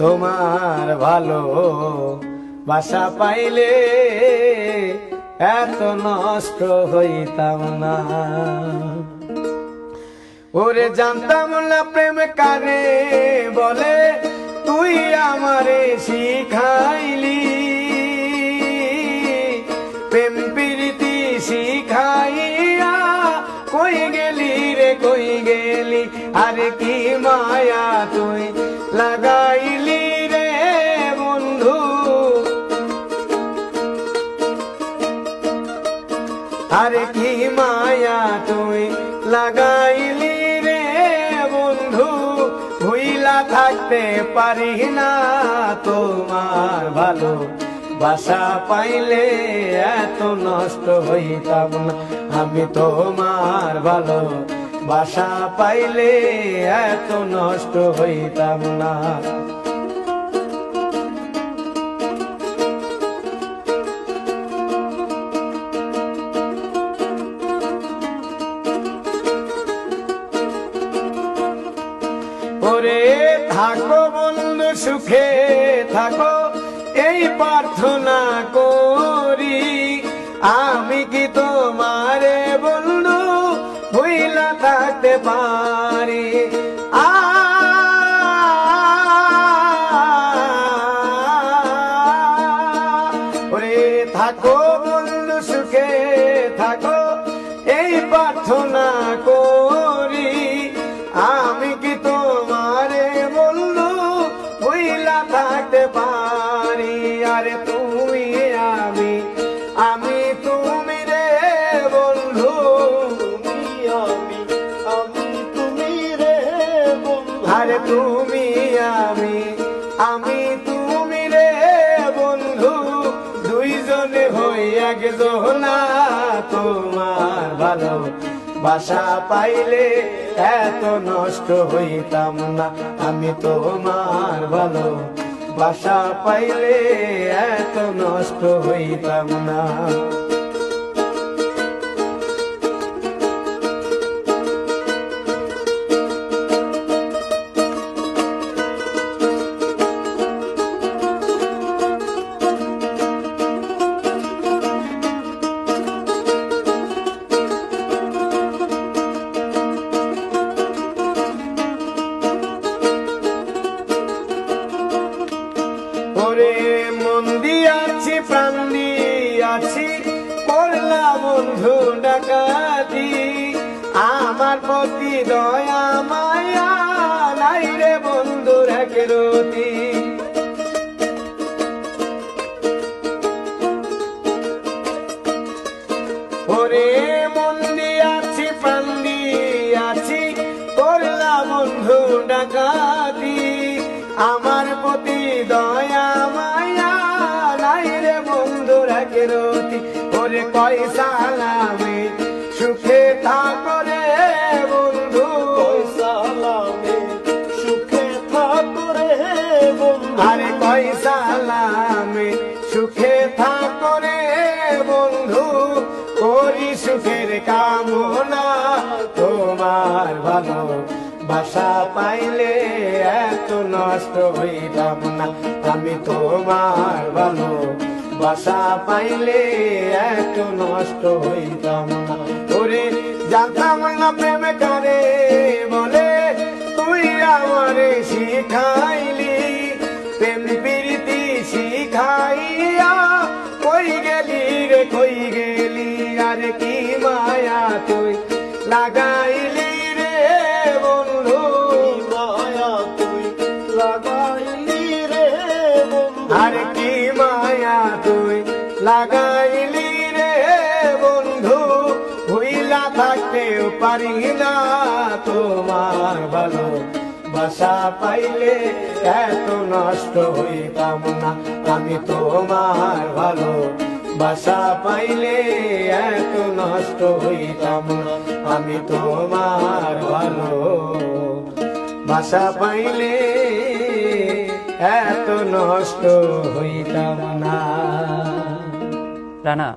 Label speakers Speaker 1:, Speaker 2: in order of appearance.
Speaker 1: তোমার ভালো বাসা পাইলে এত নষ্ট হইতাম না। ওরে জানতাম না প্রেম কারে বলে, তুই আমারে শিখাইলি। প্রেম প্রীতি শিখাইয়া কই গেলি রে, কই গেলি? আরে কি মায়া আরে কি মায়া তুই লাগাইলি রে বন্ধু? ভুইলা থাকতে পারি না তোমার ভালো বাসা পাইলে এত নষ্ট হইতাম না। আমি তোমার ভালো বাসা পাইলে এত নষ্ট হইতাম না। ওরে থাকো বন্ধু সুখে, থাকো, এই প্রার্থনা করি। আমি কি তোমারে বন্ধু ভুইলা থাকতে পারি? আ ওরে থাকো বন্ধু সুখে, থাকো, এই প্রার্থনা করি। তুমি আমি আমি তুমি রে বন্ধু। দুইজনে হই একজনা তোমার ভালো বাসা পাইলে এত নষ্ট হইতাম না। আমি তোমার ভালো বাসা পাইলে এত নষ্ট হইতাম না। বন্ধু ডাকাতি আমার প্রতি দয়া, মায়া নাই রে বন্ধু রেখে রতি। ওরে মন দিয়াছি, প্রাণ দিয়াছি, করলা বন্ধু ডাকাতি, আমার প্রতি দয়া, মায়া নাই রে বন্ধু রাখে রতি। ওরে কয় সালামে সুখে থাকো রে বন্ধু।
Speaker 2: সালামে সুখে থাকো রে বন্ধু।
Speaker 1: আরে কয় সালামে সুখে থাকো রে বন্ধু। করি সুখের কামনা তোমার ভালো বাসা পাইলে এত নষ্ট হইতাম না। আমি তোমার ভালো বাসা পাইলে এত নষ্ট হইতাম ওরে জানতাম না প্রেম করে বলে, তুই আমারে শিখাইলি। প্রেম প্রীতি শিখাইয়া কই গেলি রে, কই গেলি? আর কি মায়া তুই লাগাইলি থাকতেও পারি না তোমার ভালো বাসা পাইলে এত নষ্ট হইতাম না। আমি তোমার ভালো বাসা পাইলে এত নষ্ট হইতাম না। আমি তোমার ভালো বাসা পাইলে এত নষ্ট হইতাম না।
Speaker 3: রানা